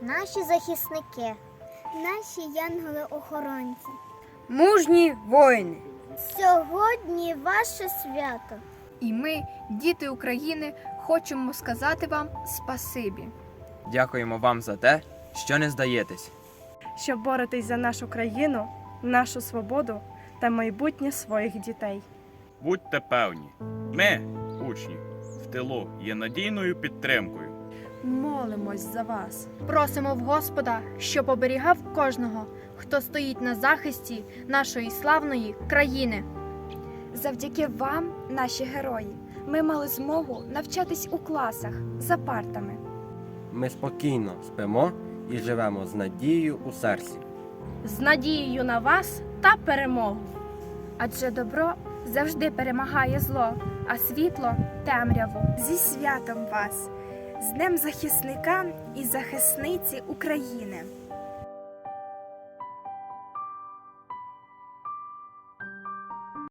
наші захисники, наші янголи-охоронці. Мужні воїни. Сьогодні ваше свято. І ми, діти України, хочемо сказати вам спасибі. Дякуємо вам за те, що не здаєтесь. що боретесь за нашу країну, нашу свободу та майбутнє своїх дітей. Будьте певні, ми, учні, в тилу є надійною підтримкою. Молимось за вас. Просимо в Господа, щоб оберігав кожного, хто стоїть на захисті нашої славної країни. Завдяки вам, наші герої, ми мали змогу навчатись у класах за партами. Ми спокійно спимо і живемо з надією у серці. З надією на вас та перемогу. Адже добро завжди перемагає зло, а світло темряву. Зі святом вас, з Днем захисника і захисниці України.